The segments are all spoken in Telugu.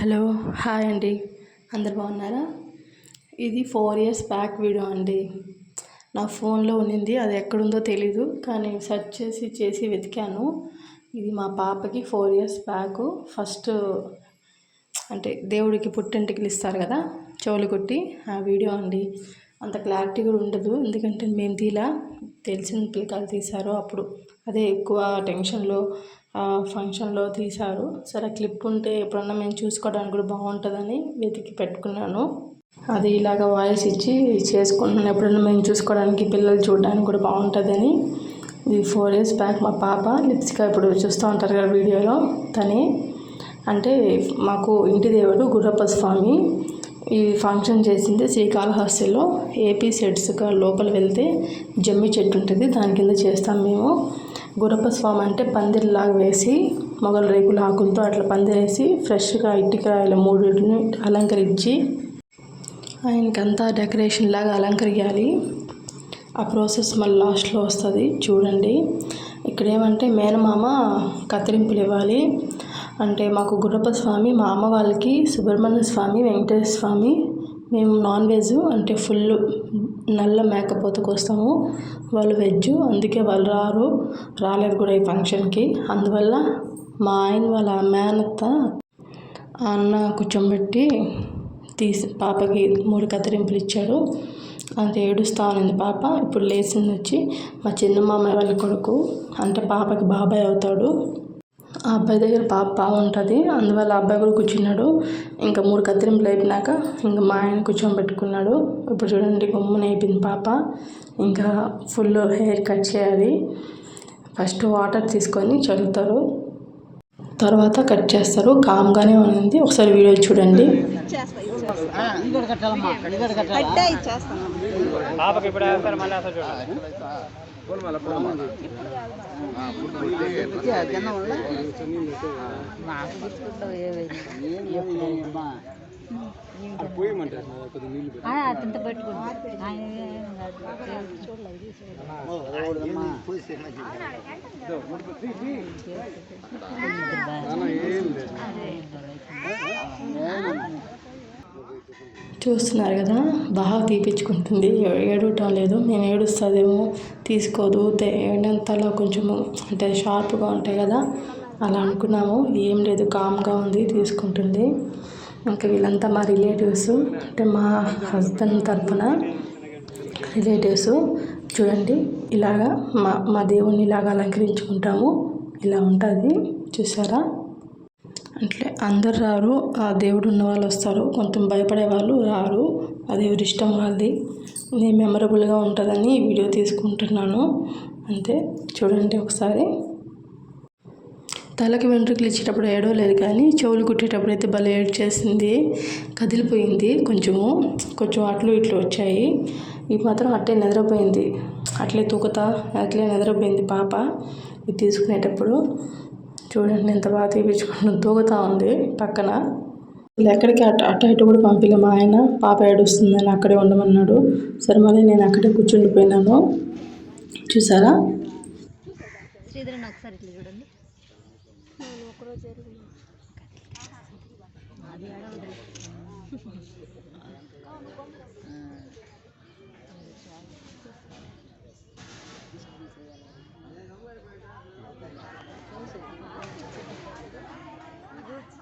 హలో హాయ్ అండి. అందరు బాగున్నారా? ఇది ఫోర్ ఇయర్స్ బ్యాక్ వీడియో అండి. నా ఫోన్లో ఉన్నింది అది ఎక్కడుందో తెలీదు కానీ సెర్చ్ చేసి చేసి వెతికాను. ఇది మా పాపకి ఫోర్ ఇయర్స్ బ్యాక్ ఫస్ట్ అంటే దేవుడికి పుట్టింటికి ఇస్తారు కదా చెవులు కొట్టి ఆ వీడియో అండి. అంత క్లారిటీ కూడా ఉండదు ఎందుకంటే మేము తీలా తెలిసిన పిల్లకాయలు తీశారు అప్పుడు. అదే ఎక్కువ టెన్షన్లో ఫంక్షన్లో తీశారు. సరే క్లిప్ ఉంటే ఎప్పుడన్నా మేము చూసుకోవడానికి కూడా బాగుంటుందని వెతికి పెట్టుకున్నాను. అది ఇలాగ వాయిస్ ఇచ్చి చేసుకుంటున్నాను. ఎప్పుడన్నా మేము చూసుకోవడానికి పిల్లలు చూడడానికి కూడా బాగుంటుందని. ఇది ఫోర్ ఇయర్స్ బ్యాక్ మా పాప లిప్స్గా ఇప్పుడు చూస్తూ ఉంటారు కదా వీడియోలో తనే. అంటే మాకు ఇంటి దేవుడు గుర్రప్ప స్వామి. ఈ ఫంక్షన్ చేసింది శ్రీకాళహస్తిలో ఏపీ సెట్స్గా లోపల వెళ్తే జమ్మి చెట్టు ఉంటుంది. దాని కింద చేస్తాం మేము. గురప్ప స్వామి అంటే పందిరిలాగా వేసి మొగలు రేకుల ఆకులతో అట్లా పందిరేసి ఫ్రెష్గా ఇటుకాయల మూడింటిని అలంకరించి ఆయనకంతా డెకరేషన్ లాగా అలంకరించాలి ఆ ప్రాసెస్ మళ్ళీ లాస్ట్లో వస్తుంది చూడండి. ఇక్కడ ఏమంటే మేనమామ కత్తిరింపులు ఇవ్వాలి. అంటే మాకు గుర్రప్ప స్వామి మా అమ్మ వాళ్ళకి సుబ్రహ్మణ్య స్వామి వెంకటేశ్వర స్వామి మేము నాన్ వెజ్ అంటే ఫుల్ నల్ల మేకపోతకు వస్తాము వాళ్ళు వెజ్ అందుకే వాళ్ళు రారు. రాలేదు కూడా ఈ ఫంక్షన్కి. అందువల్ల మా ఆయన వాళ్ళ మేనత్త అన్న కూర్చోబెట్టి తీసి పాపకి మూడు కత్తిరింపులు ఇచ్చాడు. అది ఏడుస్తా ఉంది పాప. ఇప్పుడు లేచింది వచ్చి మా చిన్న మామయ్య వాళ్ళ కొడుకు అంటే పాపకి బాబాయ్ అవుతాడు. ఆ అబ్బాయి దగ్గర పాప బాగుంటుంది. అందువల్ల అబ్బాయి కూడా కూర్చున్నాడు. ఇంకా మూడు కత్తిరింపులు అయిపోయినాక ఇంకా మా ఆయన కూర్చోబెట్టుకున్నాడు ఇప్పుడు చూడండి గమ్మున అయిపోయింది పాప. ఇంకా ఫుల్ హెయిర్ కట్ చేయాలి. ఫస్ట్ వాటర్ తీసుకొని చల్లుతారు. తర్వాత కట్ చేస్తారు. కామ్గానే ఉంది. ఒకసారి వీడియో చూడండి. పాపకి ఇప్పుడు మళ్ళీ వేస్తారు చూస్తున్నారు కదా బాగా తీపించుకుంటుంది ఏడవటం లేదు నేను ఏడుస్తుందేమో. తీసుకోదు ఏడంతలో కొంచెము అంటే షార్ప్గా ఉంటాయి కదా అలా అనుకున్నాము. ఏం లేదు కామ్గా ఉంది తీసుకుంటుంది. ఇంకా వీళ్ళంతా మా రిలేటివ్స్ అంటే మా హస్బెండ్ తరఫున రిలేటివ్స్ చూడండి ఇలాగా మా మా దేవుణ్ణి ఇలాగా అలంకరించుకుంటాము. ఇలా ఉంటుంది చూసారా? అంటే అందరు రారు ఆ దేవుడు ఉన్న వాళ్ళు వస్తారు. కొంచెం భయపడే వాళ్ళు రారు. అది ఎవరి ఇష్టం వాళ్ళది. నేను మెమరబుల్గా ఉంటుందని ఈ వీడియో తీసుకుంటున్నాను. అంతే. చూడండి ఒకసారి. తలకి వెంట్రుకలు ఇచ్చేటప్పుడు ఏడవలేదు కానీ చెవులు కుట్టేటప్పుడు అయితే భలే ఏడ్చేసింది కదిలిపోయింది కొంచెము. కొంచెం అట్లు ఇట్లు వచ్చాయి. ఈ మాత్రం అట్లే నిద్రపోయింది. అట్లే తూకుతా అట్లే నిద్రపోయింది పాప. ఇది తీసుకునేటప్పుడు. చూడండి ఎంత బాగా తీపించుకుంటూ తూగుతూ ఉంది పక్కన. ఎక్కడికి అటు అటు ఇటు కూడా పంపిలే మా ఆయన పాప ఏడుస్తుందని అక్కడే ఉండమన్నాడు. సరే మళ్ళీ నేను అక్కడే కూర్చుండిపోయినాను. చూసారా? శ్రీధరన్ ఒకసారి ఇట్లా చూడండి. అది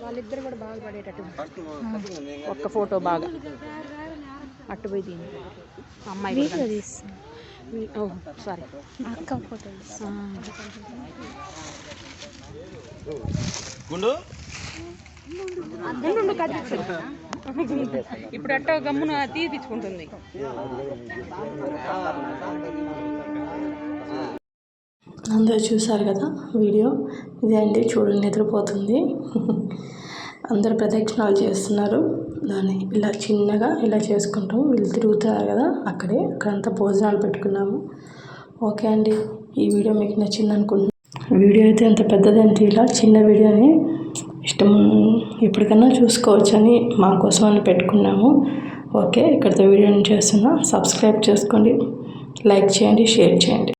వాళ్ళిద్దరు కూడా బాగా పడేటట్టు ఒక్క ఫోటో బాగా అట్టు పోయి దీని అమ్మాయి ఓ సారీ అక్క ఫోటో గుండు ఇప్పుడు అట్ట గమ్మున తీపించుకుంటుంది అందరూ చూసారు కదా వీడియో? ఇదే అండి చూడండి నిద్రపోతుంది. అందరూ ప్రదక్షిణాలు చేస్తున్నారు. దాన్ని ఇలా చిన్నగా ఇలా చేసుకుంటాం. వీళ్ళు తిరుగుతున్నారు కదా అక్కడే. అక్కడంతా భోజనాలు పెట్టుకున్నాము. ఓకే అండి. ఈ వీడియో మీకు నచ్చింది అనుకుంటున్నాను వీడియో అయితే ఎంత పెద్దదంటే ఇలా చిన్న వీడియోని ఇష్టం. ఎప్పటికన్నా చూసుకోవచ్చని మా కోసం అని పెట్టుకున్నాము. ఓకే ఇక్కడితో వీడియోని చేస్తున్నా. సబ్స్క్రైబ్ చేసుకోండి. లైక్ చేయండి షేర్ చేయండి.